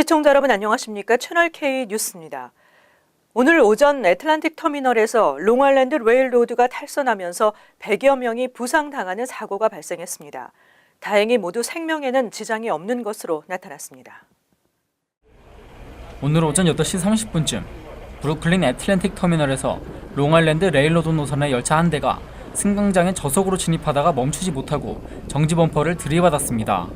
시청자 여러분 안녕하십니까? 채널 K 뉴스입니다. 오늘 오전 애틀란틱 터미널에서 롱아일랜드 레일로드가 탈선하면서 100여 명이 부상당하는 사고가 발생했습니다. 다행히 모두 생명에는 지장이 없는 것으로 나타났습니다. 오늘 오전 8시 30분쯤 브루클린 애틀랜틱 터미널에서 롱아일랜드 레일로드 노선의 열차 한 대가 승강장에 저속으로 진입하다가 멈추지 못하고 정지 범퍼를 들이받았습니다.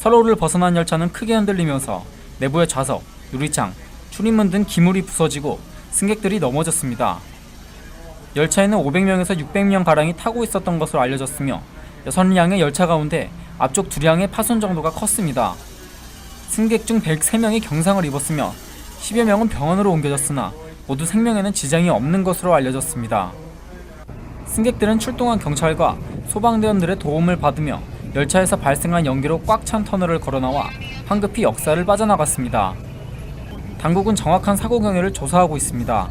선로를 벗어난 열차는 크게 흔들리면서 내부의 좌석, 유리창, 출입문 등 기물이 부서지고 승객들이 넘어졌습니다. 열차에는 500명에서 600명 가량이 타고 있었던 것으로 알려졌으며 6량의 열차 가운데 앞쪽 2량의 파손 정도가 컸습니다. 승객 중 103명이 경상을 입었으며 10여 명은 병원으로 옮겨졌으나 모두 생명에는 지장이 없는 것으로 알려졌습니다. 승객들은 출동한 경찰과 소방대원들의 도움을 받으며 열차에서 발생한 연기로 꽉 찬 터널을 걸어나와 황급히 역사를 빠져나갔습니다. 당국은 정확한 사고 경위를 조사하고 있습니다.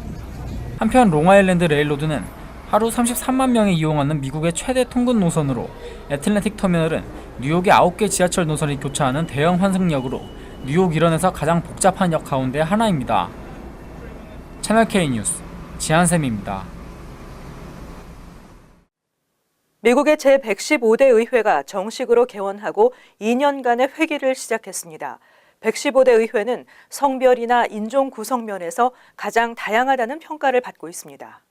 한편 롱아일랜드 레일로드는 하루 33만 명이 이용하는 미국의 최대 통근 노선으로 애틀랜틱 터미널은 뉴욕의 9개 지하철 노선이 교차하는 대형 환승역으로 뉴욕 일원에서 가장 복잡한 역 가운데 하나입니다. 채널K 뉴스 지한샘입니다. 미국의 제115대 의회가 정식으로 개원하고 2년간의 회기를 시작했습니다. 115대 의회는 성별이나 인종 구성 면에서 가장 다양하다는 평가를 받고 있습니다.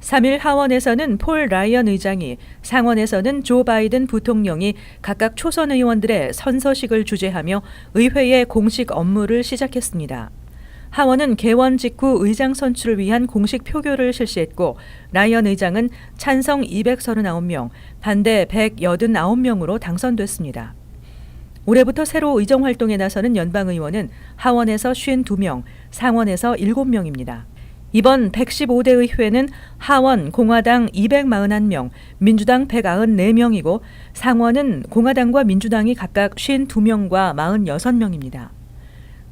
3일 하원에서는 폴 라이언 의장이 상원에서는 조 바이든 부통령이 각각 초선 의원들의 선서식을 주재하며 의회의 공식 업무를 시작했습니다. 하원은 개원 직후 의장 선출을 위한 공식 표결을 실시했고 라이언 의장은 찬성 239명, 반대 189명으로 당선됐습니다. 올해부터 새로 의정 활동에 나서는 연방 의원은 하원에서 52명, 상원에서 7명입니다. 이번 115대 의회는 하원 공화당 241명, 민주당 194명이고 상원은 공화당과 민주당이 각각 52명과 46명입니다.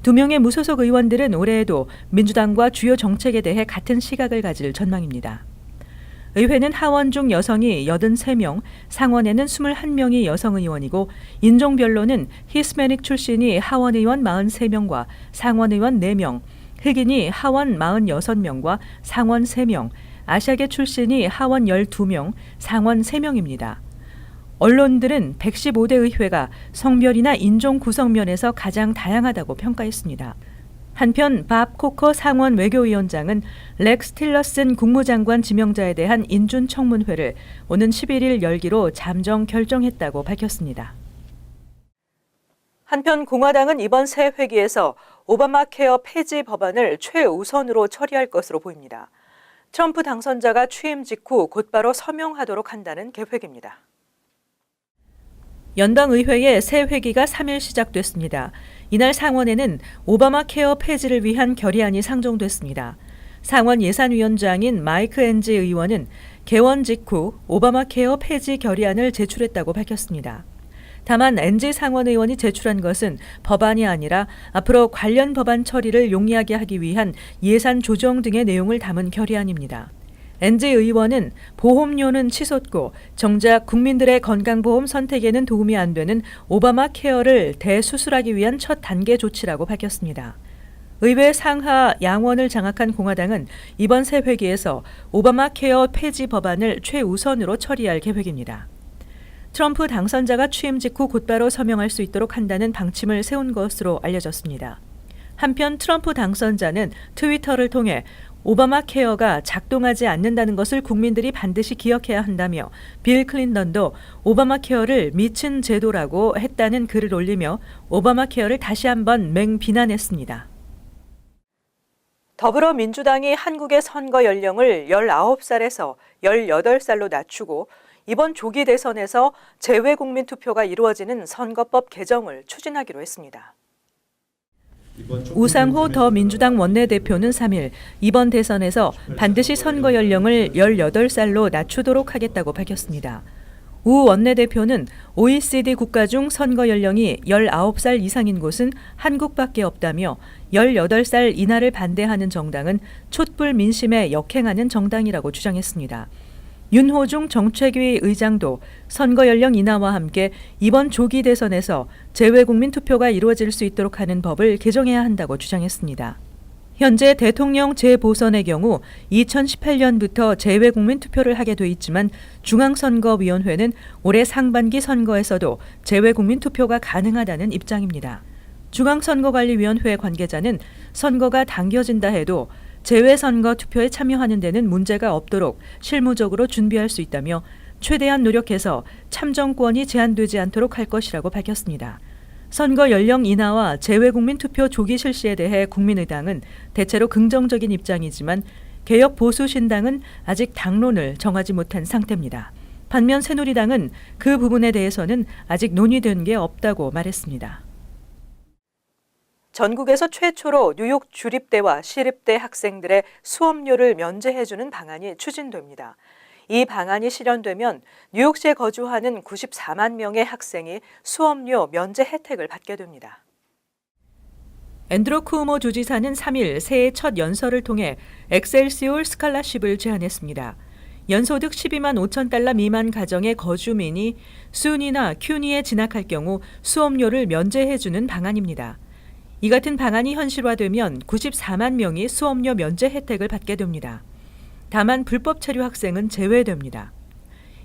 두 명의 무소속 의원들은 올해에도 민주당과 주요 정책에 대해 같은 시각을 가질 전망입니다. 의회는 하원 중 여성이 83명, 상원에는 21명이 여성 의원이고 인종별로는 히스패닉 출신이 하원 의원 43명과 상원 의원 4명, 흑인이 하원 46명과 상원 3명, 아시아계 출신이 하원 12명, 상원 3명입니다. 언론들은 115대 의회가 성별이나 인종 구성 면에서 가장 다양하다고 평가했습니다. 한편 밥 코커 상원 외교위원장은 렉스 틸러슨 국무장관 지명자에 대한 인준 청문회를 오는 11일 열기로 잠정 결정했다고 밝혔습니다. 한편 공화당은 이번 새 회기에서 오바마 케어 폐지 법안을 최우선으로 처리할 것으로 보입니다. 트럼프 당선자가 취임 직후 곧바로 서명하도록 한다는 계획입니다. 연방의회의 새 회기가 3일 시작됐습니다. 이날 상원에는 오바마 케어 폐지를 위한 결의안이 상정됐습니다. 상원 예산위원장인 마이크 엔지 의원은 개원 직후 오바마 케어 폐지 결의안을 제출했다고 밝혔습니다. 다만 엔지 상원 의원이 제출한 것은 법안이 아니라 앞으로 관련 법안 처리를 용이하게 하기 위한 예산 조정 등의 내용을 담은 결의안입니다. 엔지 의원은 보험료는 치솟고 정작 국민들의 건강보험 선택에는 도움이 안 되는 오바마 케어를 대수술하기 위한 첫 단계 조치라고 밝혔습니다. 의회 상하 양원을 장악한 공화당은 이번 새 회기에서 오바마 케어 폐지 법안을 최우선으로 처리할 계획입니다. 트럼프 당선자가 취임 직후 곧바로 서명할 수 있도록 한다는 방침을 세운 것으로 알려졌습니다. 한편 트럼프 당선자는 트위터를 통해 오바마 케어가 작동하지 않는다는 것을 국민들이 반드시 기억해야 한다며 빌 클린턴도 오바마 케어를 미친 제도라고 했다는 글을 올리며 오바마 케어를 다시 한번 맹비난했습니다. 더불어민주당이 한국의 선거 연령을 19살에서 18살로 낮추고 이번 조기 대선에서 재외국민 투표가 이루어지는 선거법 개정을 추진하기로 했습니다. 우상호 더 민주당 원내대표는 3일 이번 대선에서 반드시 선거 연령을 18살로 낮추도록 하겠다고 밝혔습니다. 우 원내대표는 OECD 국가 중 선거 연령이 19살 이상인 곳은 한국밖에 없다며 18살 이하를 반대하는 정당은 촛불 민심에 역행하는 정당이라고 주장했습니다. 윤호중 정책위 의장도 선거 연령 인하와 함께 이번 조기 대선에서 재외국민 투표가 이루어질 수 있도록 하는 법을 개정해야 한다고 주장했습니다. 현재 대통령 재보선의 경우 2018년부터 재외국민 투표를 하게 돼 있지만 중앙선거위원회는 올해 상반기 선거에서도 재외국민 투표가 가능하다는 입장입니다. 중앙선거관리위원회 관계자는 선거가 당겨진다 해도 재외선거 투표에 참여하는 데는 문제가 없도록 실무적으로 준비할 수 있다며 최대한 노력해서 참정권이 제한되지 않도록 할 것이라고 밝혔습니다. 선거 연령 인하와 재외국민 투표 조기 실시에 대해 국민의당은 대체로 긍정적인 입장이지만 개혁 보수 신당은 아직 당론을 정하지 못한 상태입니다. 반면 새누리당은 그 부분에 대해서는 아직 논의된 게 없다고 말했습니다. 전국에서 최초로 뉴욕 주립대와 시립대 학생들의 수업료를 면제해주는 방안이 추진됩니다. 이 방안이 실현되면 뉴욕시에 거주하는 94만 명의 학생이 수업료 면제 혜택을 받게 됩니다. 앤드로 쿠오모 주지사는 3일 새해 첫 연설을 통해 엑셀시올 스칼라십을 제안했습니다. 연소득 12만 5천 달러 미만 가정의 거주민이 순이나 큐니에 진학할 경우 수업료를 면제해주는 방안입니다. 이 같은 방안이 현실화되면 94만 명이 수업료 면제 혜택을 받게 됩니다. 다만 불법 체류 학생은 제외됩니다.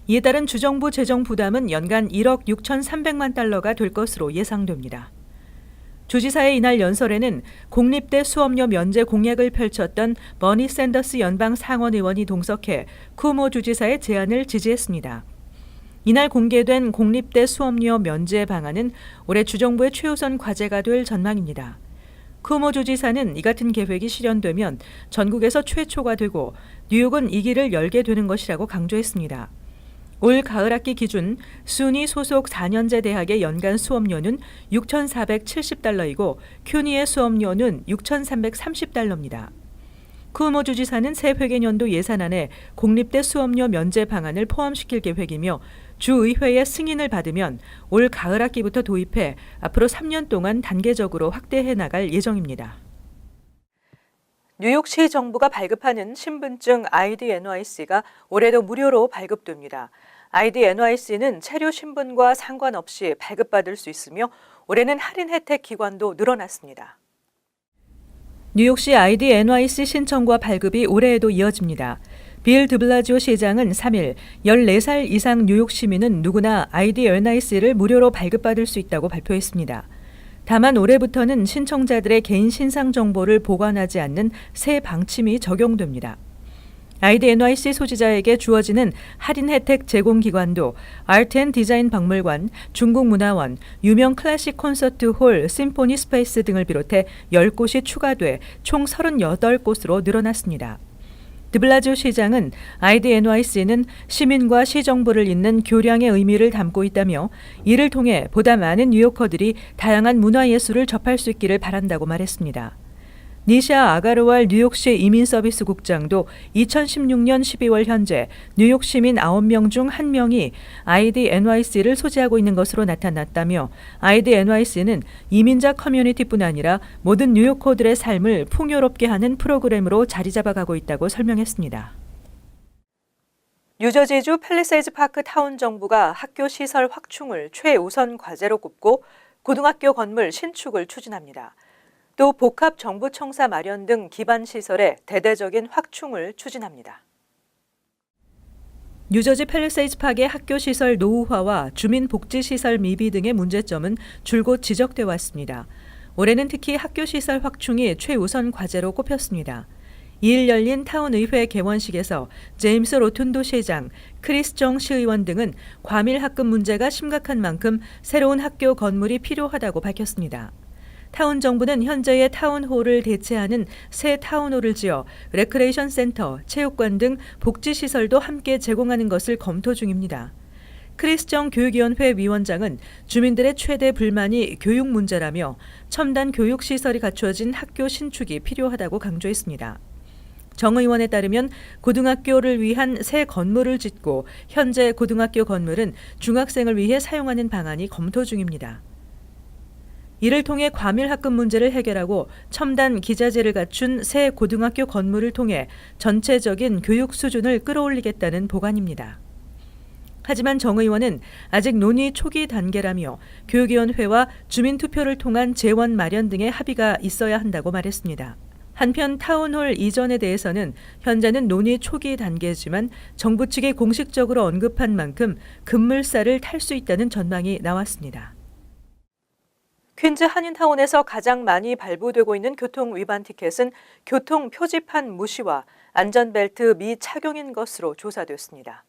이에 따른 주정부 재정 부담은 연간 1억 6,300만 달러가 될 것으로 예상됩니다. 주지사의 이날 연설에는 공립대 수업료 면제 공약을 펼쳤던 버니 샌더스 연방 상원 의원이 동석해 쿠모 주지사의 제안을 지지했습니다. 이날 공개된 공립대 수업료 면제 방안은 올해 주정부의 최우선 과제가 될 전망입니다. 쿠모 주지사는 이 같은 계획이 실현되면 전국에서 최초가 되고 뉴욕은 이 길을 열게 되는 것이라고 강조했습니다. 올 가을 학기 기준 순위 소속 4년제 대학의 연간 수업료는 6,470달러이고 큐니의 수업료는 6,330달러입니다. 쿠모 주지사는 새 회계년도 예산안에 공립대 수업료 면제 방안을 포함시킬 계획이며 주의회의 승인을 받으면 올 가을 학기부터 도입해 앞으로 3년 동안 단계적으로 확대해 나갈 예정입니다. 뉴욕시 정부가 발급하는 신분증 ID NYC가 올해도 무료로 발급됩니다. ID NYC는 체류 신분과 상관없이 발급받을 수 있으며 올해는 할인 혜택 기관도 늘어났습니다. 뉴욕시 ID NYC 신청과 발급이 올해에도 이어집니다. 빌 드블라지오 시장은 3일 14살 이상 뉴욕 시민은 누구나 ID NIC를 무료로 발급받을 수 있다고 발표했습니다. 다만 올해부터는 신청자들의 개인 신상 정보를 보관하지 않는 새 방침이 적용됩니다. 아이디 NYC 소지자에게 주어지는 할인 혜택 제공 기관도 아트 디자인 박물관, 중국문화원, 유명 클래식 콘서트 홀, 심포니 스페이스 등을 비롯해 10곳이 추가돼 총 38곳으로 늘어났습니다. 드블라지오 시장은 아이디 NYC는 시민과 시정부를 잇는 교량의 의미를 담고 있다며 이를 통해 보다 많은 뉴요커들이 다양한 문화예술을 접할 수 있기를 바란다고 말했습니다. 니샤 아가르왈 뉴욕시 이민서비스 국장도 2016년 12월 현재 뉴욕 시민 9명 중 1명이 ID NYC를 소지하고 있는 것으로 나타났다며 ID NYC는 이민자 커뮤니티뿐 아니라 모든 뉴요커들의 삶을 풍요롭게 하는 프로그램으로 자리 잡아가고 있다고 설명했습니다. 뉴저지주 팰리세이즈 파크 타운 정부가 학교 시설 확충을 최우선 과제로 꼽고 고등학교 건물 신축을 추진합니다. 또 복합 정부 청사 마련 등 기반 시설의 대대적인 확충을 추진합니다. 뉴저지 팰리세이즈 파크의 학교 시설 노후화와 주민 복지 시설 미비 등의 문제점은 줄곧 지적돼 왔습니다. 올해는 특히 학교 시설 확충이 최우선 과제로 꼽혔습니다. 이일 열린 타운 의회 개원식에서 제임스 로툰도 시장, 크리스 정 시의원 등은 과밀 학급 문제가 심각한 만큼 새로운 학교 건물이 필요하다고 밝혔습니다. 타운 정부는 현재의 타운홀을 대체하는 새 타운홀을 지어 레크레이션 센터, 체육관 등 복지 시설도 함께 제공하는 것을 검토 중입니다. 크리스정 교육위원회 위원장은 주민들의 최대 불만이 교육 문제라며 첨단 교육 시설이 갖추어진 학교 신축이 필요하다고 강조했습니다. 정 의원에 따르면 고등학교를 위한 새 건물을 짓고 현재 고등학교 건물은 중학생을 위해 사용하는 방안이 검토 중입니다. 이를 통해 과밀 학급 문제를 해결하고 첨단 기자재를 갖춘 새 고등학교 건물을 통해 전체적인 교육 수준을 끌어올리겠다는 보관입니다. 하지만 정 의원은 아직 논의 초기 단계라며 교육위원회와 주민투표를 통한 재원 마련 등의 합의가 있어야 한다고 말했습니다. 한편 타운홀 이전에 대해서는 현재는 논의 초기 단계지만 정부 측이 공식적으로 언급한 만큼 급물살을 탈 수 있다는 전망이 나왔습니다. 퀸즈 한인타운에서 가장 많이 발부되고 있는 교통 위반 티켓은 교통 표지판 무시와 안전벨트 미착용인 것으로 조사됐습니다.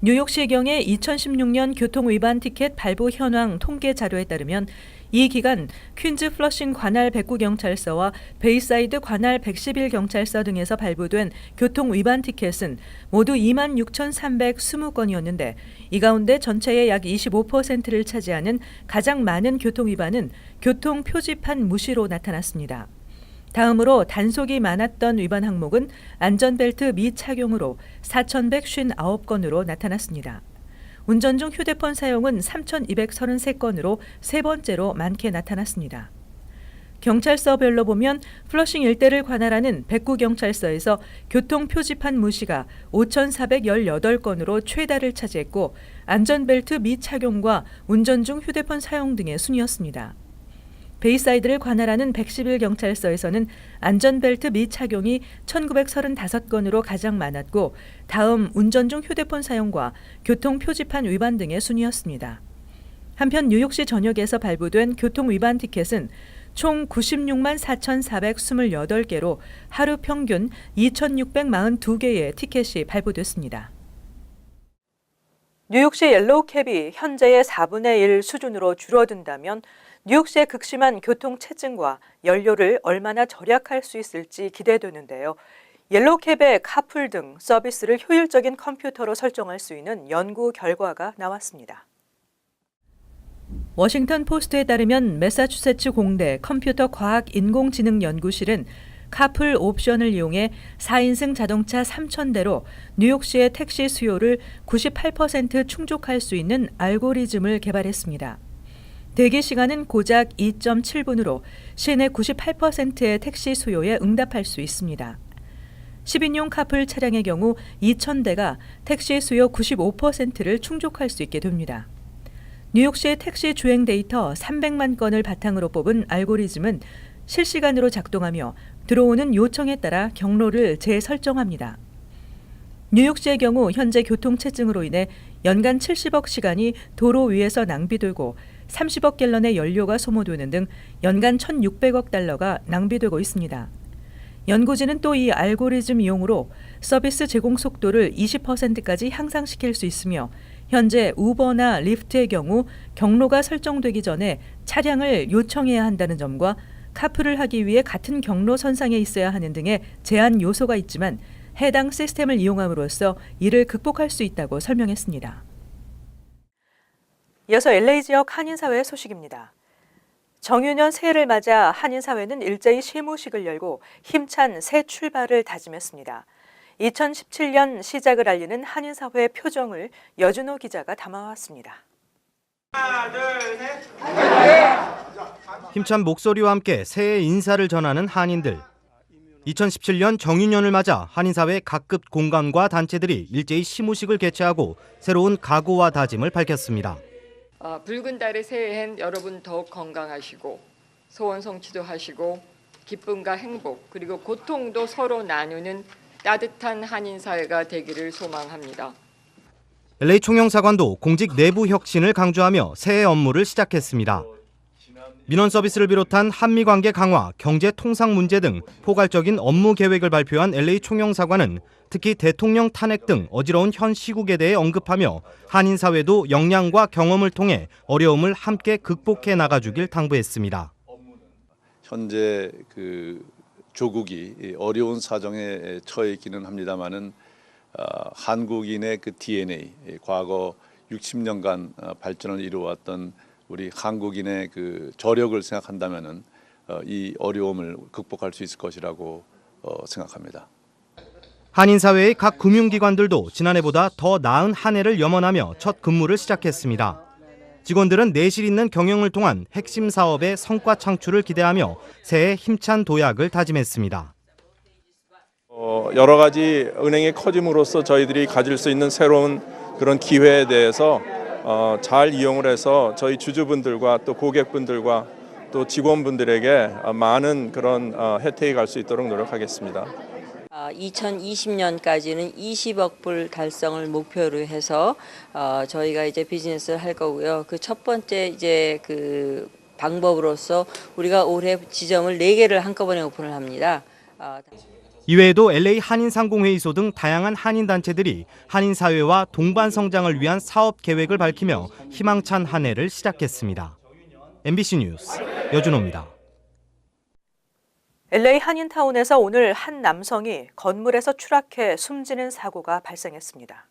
뉴욕시경의 2016년 교통 위반 티켓 발부 현황 통계 자료에 따르면 이 기간 퀸즈 플러싱 관할 109경찰서와 베이사이드 관할 111경찰서 등에서 발부된 교통 위반 티켓은 모두 2만 6,320건이었는데 이 가운데 전체의 약 25%를 차지하는 가장 많은 교통 위반은 교통 표지판 무시로 나타났습니다. 다음으로 단속이 많았던 위반 항목은 안전벨트 미착용으로 4,159건으로 나타났습니다. 운전 중 휴대폰 사용은 3,233건으로 세 번째로 많게 나타났습니다. 경찰서별로 보면 플러싱 일대를 관할하는 백구경찰서에서 교통 표지판 무시가 5,418건으로 최다를 차지했고 안전벨트 미착용과 운전 중 휴대폰 사용 등의 순이었습니다. 베이사이드를 관할하는 111경찰서에서는 안전벨트 미착용이 1935건으로 가장 많았고 다음 운전 중 휴대폰 사용과 교통 표지판 위반 등의 순이었습니다. 한편 뉴욕시 전역에서 발부된 교통 위반 티켓은 총 96만 4,428개로 하루 평균 2,642개의 티켓이 발부됐습니다. 뉴욕시 옐로우캡이 현재의 4분의 1 수준으로 줄어든다면 뉴욕시의 극심한 교통 체증과 연료를 얼마나 절약할 수 있을지 기대되는데요. 옐로우캡의 카풀 등 서비스를 효율적인 컴퓨터로 설정할 수 있는 연구 결과가 나왔습니다. 워싱턴 포스트에 따르면 매사추세츠 공대 컴퓨터 과학 인공지능 연구실은 카풀 옵션을 이용해 4인승 자동차 3,000대로 뉴욕시의 택시 수요를 98% 충족할 수 있는 알고리즘을 개발했습니다. 대기 시간은 고작 2.7분으로 시내 98%의 택시 수요에 응답할 수 있습니다. 10인용 카풀 차량의 경우 2,000대가 택시 수요 95%를 충족할 수 있게 됩니다. 뉴욕시의 택시 주행 데이터 300만 건을 바탕으로 뽑은 알고리즘은 실시간으로 작동하며 들어오는 요청에 따라 경로를 재설정합니다. 뉴욕시의 경우 현재 교통체증으로 인해 연간 70억 시간이 도로 위에서 낭비되고 30억 갤런의 연료가 소모되는 등 연간 1,600억 달러가 낭비되고 있습니다. 연구진은 또 이 알고리즘 이용으로 서비스 제공 속도를 20%까지 향상시킬 수 있으며 현재 우버나 리프트의 경우 경로가 설정되기 전에 차량을 요청해야 한다는 점과 카풀을 하기 위해 같은 경로 선상에 있어야 하는 등의 제한 요소가 있지만 해당 시스템을 이용함으로써 이를 극복할 수 있다고 설명했습니다. 이어서 LA 지역 한인사회 소식입니다. 정유년 새해를 맞아 한인사회는 일제히 실무식을 열고 힘찬 새 출발을 다짐했습니다. 2017년 시작을 알리는 한인사회 표정을 여준호 기자가 담아왔습니다. 하나, 둘, 셋. 힘찬 목소리와 함께 새해 인사를 전하는 한인들. 2017년 정유년을 맞아 한인사회 각급 공간과 단체들이 일제히 시무식을 개최하고 새로운 각오와 다짐을 밝혔습니다. 어, 붉은 달의 새해엔 여러분 더욱 건강하시고 소원 성취도 하시고 기쁨과 행복 그리고 고통도 서로 나누는 따뜻한 한인 사회가 되기를 소망합니다. LA 총영사관도 공직 내부 혁신을 강조하며 새해 업무를 시작했습니다. 민원 서비스를 비롯한 한미 관계 강화, 경제 통상 문제 등 포괄적인 업무 계획을 발표한 LA 총영사관은 특히 대통령 탄핵 등 어지러운 현 시국에 대해 언급하며 한인 사회도 역량과 경험을 통해 어려움을 함께 극복해 나가주길 당부했습니다. 현재 그 조국이 이 어려운 사정에 처해 있기는 합니다만은 어, 한국인의 그 DNA 이 과거 60년간 어, 발전을 이루어왔던 우리 한국인의 그 저력을 생각한다면은 어, 이 어려움을 극복할 수 있을 것이라고 어, 생각합니다. 한인 사회의 각 금융기관들도 지난해보다 더 나은 한 해를 염원하며 첫 근무를 시작했습니다. 직원들은 내실 있는 경영을 통한 핵심 사업의 성과 창출을 기대하며 새해 힘찬 도약을 다짐했습니다. 어, 여러 가지 은행이 커짐으로써 저희들이 가질 수 있는 새로운 그런 기회에 대해서 어, 잘 이용을 해서 저희 주주분들과 또 고객분들과 또 직원분들에게 어, 많은 그런 어, 혜택이 갈 수 있도록 노력하겠습니다. 2020년까지는 20억 불 달성을 목표로 해서 어, 저희가 이제 비즈니스를 할 거고요. 그 첫 번째 이제 그 방법으로서 우리가 올해 지점을 4개를 한꺼번에 오픈을 합니다. 어, 이외에도 LA 한인상공회의소 등 다양한 한인 단체들이 한인 사회와 동반 성장을 위한 사업 계획을 밝히며 희망찬 한 해를 시작했습니다. MBC 뉴스 여준호입니다. LA 한인타운에서 오늘 한 남성이 건물에서 추락해 숨지는 사고가 발생했습니다.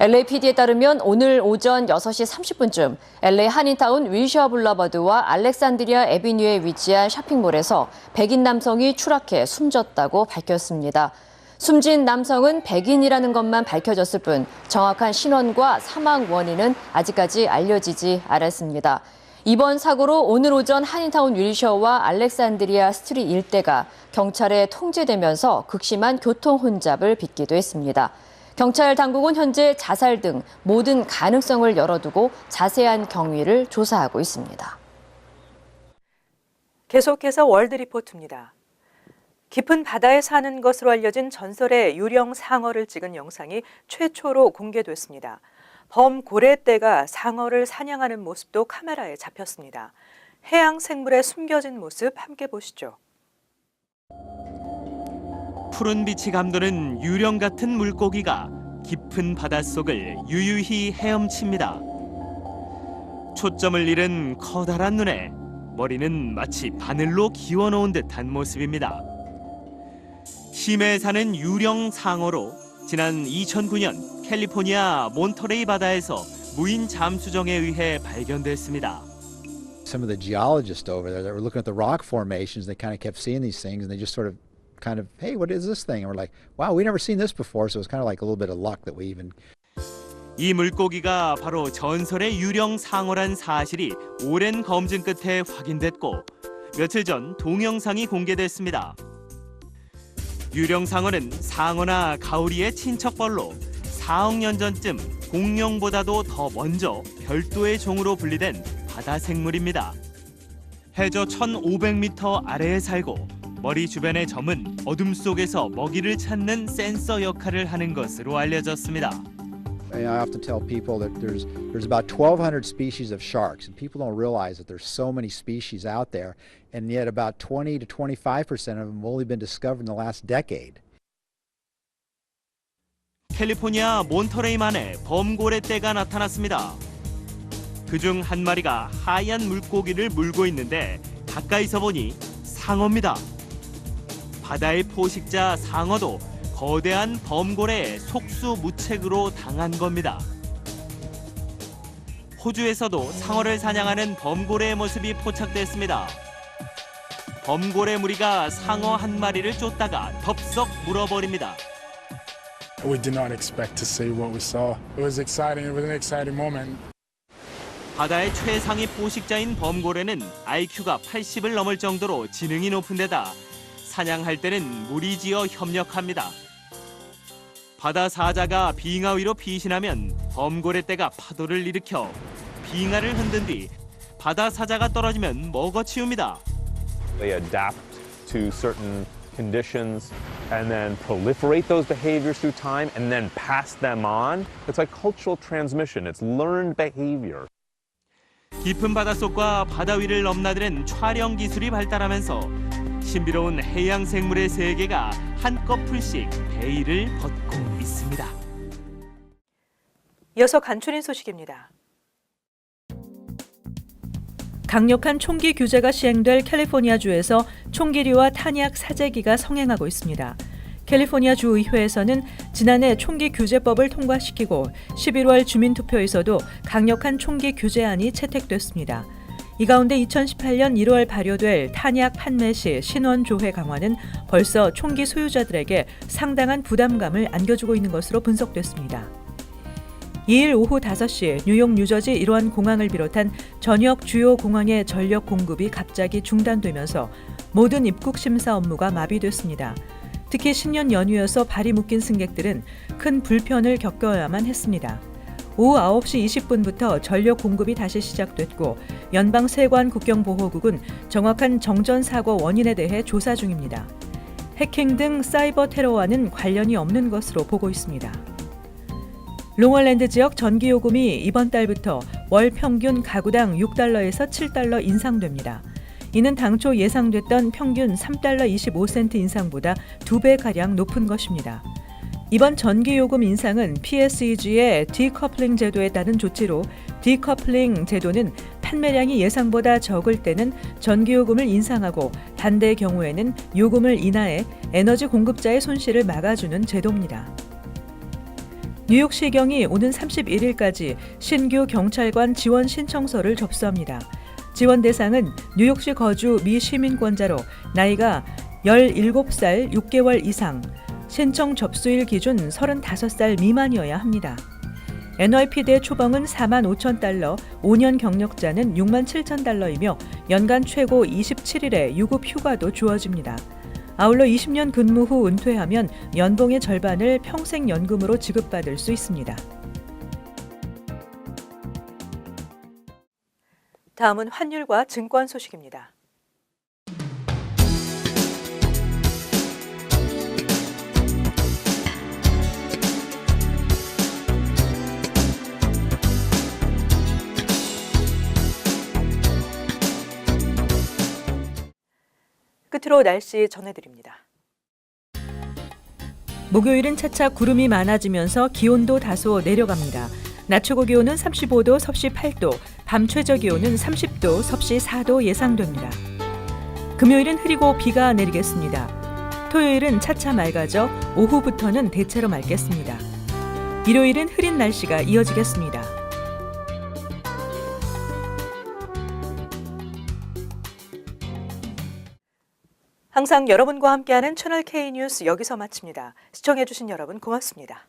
LAPD에 따르면 오늘 오전 6시 30분쯤 LA 한인타운 윌셔 블러버드와 알렉산드리아 에비뉴에 위치한 쇼핑몰에서 백인 남성이 추락해 숨졌다고 밝혔습니다. 숨진 남성은 백인이라는 것만 밝혀졌을 뿐 정확한 신원과 사망 원인은 아직까지 알려지지 않았습니다. 이번 사고로 오늘 오전 한인타운 윌셔와 알렉산드리아 스트리 일대가 경찰에 통제되면서 극심한 교통 혼잡을 빚기도 했습니다. 경찰 당국은 현재 자살 등 모든 가능성을 열어두고 자세한 경위를 조사하고 있습니다. 계속해서 월드 리포트입니다. 깊은 바다에 사는 것으로 알려진 전설의 유령 상어를 찍은 영상이 최초로 공개됐습니다. 범 고래떼가 상어를 사냥하는 모습도 카메라에 잡혔습니다. 해양 생물의 숨겨진 모습 함께 보시죠. 푸른 빛이 감도는 유령 같은 물고기가 깊은 바닷속을 유유히 헤엄칩니다. 초점을 잃은 커다란 눈에 머리는 마치 바늘로 기워놓은 듯한 모습입니다. 심해에 사는 유령 상어로 지난 2009년 캘리포니아 몬터레이 바다에서 무인 잠수정에 의해 발견됐습니다. some of the geologists over there that were looking at the rock formations, they kind of kept seeing these things and they just sort of kind of, hey, what is this thing? And we're like, wow, we never seen this before. So it's kind of like a little bit of luck that we even 이 물고기가 바로 전설의 유령 상어란 사실이 오랜 검증 끝에 확인됐고 며칠 전 동영상이 공개됐습니다. 유령 상어는 상어나 가오리의 친척벌로 4억 년 전쯤 공룡보다도 더 먼저 별도의 종으로 분리된 바다 생물입니다. 해저 1,500m 아래에 살고 머리 주변의 점은 어둠 속에서 먹이를 찾는 센서 역할을 하는 것으로 알려졌습니다. I often tell people that there's there's about 1,200 species of sharks, and people don't realize that there's so many species out there, and yet about 20 to 25 percent of them have only been discovered in the last decade. 캘리포니아 몬터레이만에 범고래떼가 나타났습니다. 그중 한 마리가 하얀 물고기를 물고 있는데 가까이서 보니 상어입니다. 바다의 포식자 상어도 거대한 범고래의 속수무책으로 당한 겁니다. 호주에서도 상어를 사냥하는 범고래의 모습이 포착됐습니다. 범고래 무리가 상어 한 마리를 쫓다가 덥석 물어버립니다. We did not expect to see what we saw. It was exciting. It was an exciting moment. 바다의 최상위 포식자인 범고래는 IQ가 80을 넘을 정도로 지능이 높은 데다 사냥할 때는 무리지어 협력합니다. 바다 사자가 빙하 위로 피신하면 범고래 떼가 파도를 일으켜 빙하를 흔든 뒤 바다 사자가 떨어지면 먹어치웁니다. They adapt to certain conditions and then proliferate those behaviors through time and then pass them on. It's like cultural transmission, it's learned behavior. 깊은 바닷속과 바다 위를 넘나드는 촬영 기술이 발달하면서 신비로운 해양 생물의 세계가 한꺼풀씩 베일을 벗고 있습니다. 이어서 간추린 소식입니다. 강력한 총기 규제가 시행될 캘리포니아주에서 총기류와 탄약 사재기가 성행하고 있습니다. 캘리포니아 주의회에서는 지난해 총기 규제법을 통과시키고 11월 주민투표에서도 강력한 총기 규제안이 채택됐습니다. 이 가운데 2018년 1월 발효될 탄약 판매 시 신원 조회 강화는 벌써 총기 소유자들에게 상당한 부담감을 안겨주고 있는 것으로 분석됐습니다. 2일 오후 5시 뉴욕 뉴저지 일원 공항을 비롯한 전역 주요 공항의 전력 공급이 갑자기 중단되면서 모든 입국 심사 업무가 마비됐습니다. 특히 신년 연휴여서 발이 묶인 승객들은 큰 불편을 겪어야만 했습니다. 오후 9시 20분부터 전력 공급이 다시 시작됐고 연방 세관 국경 보호국은 정확한 정전 사고 원인에 대해 조사 중입니다. 해킹 등 사이버 테러와는 관련이 없는 것으로 보고 있습니다. 롱얼랜드 지역 전기 요금이 이번 달부터 월 평균 가구당 6달러에서 7달러 인상됩니다. 이는 당초 예상됐던 평균 3달러 25센트 인상보다 2배 가량 높은 것입니다. 이번 전기 요금 인상은 PSEG의 디커플링 제도에 따른 조치로 디커플링 제도는 판매량이 예상보다 적을 때는 전기 요금을 인상하고 반대의 경우에는 요금을 인하해 에너지 공급자의 손실을 막아주는 제도입니다. 뉴욕시경이 오는 31일까지 신규 경찰관 지원 신청서를 접수합니다. 지원 대상은 뉴욕시 거주 미 시민권자로 나이가 17살 6개월 이상, 신청 접수일 기준 35살 미만이어야 합니다. NYPD의 초봉은 4만 5천 달러, 5년 경력자는 6만 7천 달러이며 연간 최고 27일의 유급 휴가도 주어집니다. 아울러 20년 근무 후 은퇴하면 연봉의 절반을 평생연금으로 지급받을 수 있습니다. 다음은 환율과 증권 소식입니다. 끝으로 날씨 전해드립니다. 목요일은 차차 구름이 많아지면서 기온도 다소 내려갑니다. 낮 최고 기온은 35도, 섭씨 8도, 밤 최저 기온은 30도, 섭씨 4도 예상됩니다. 금요일은 흐리고 비가 내리겠습니다. 토요일은 차차 맑아져 오후부터는 대체로 맑겠습니다. 일요일은 흐린 날씨가 이어지겠습니다. 항상 여러분과 함께하는 채널 K 뉴스 여기서 마칩니다. 시청해주신 여러분 고맙습니다.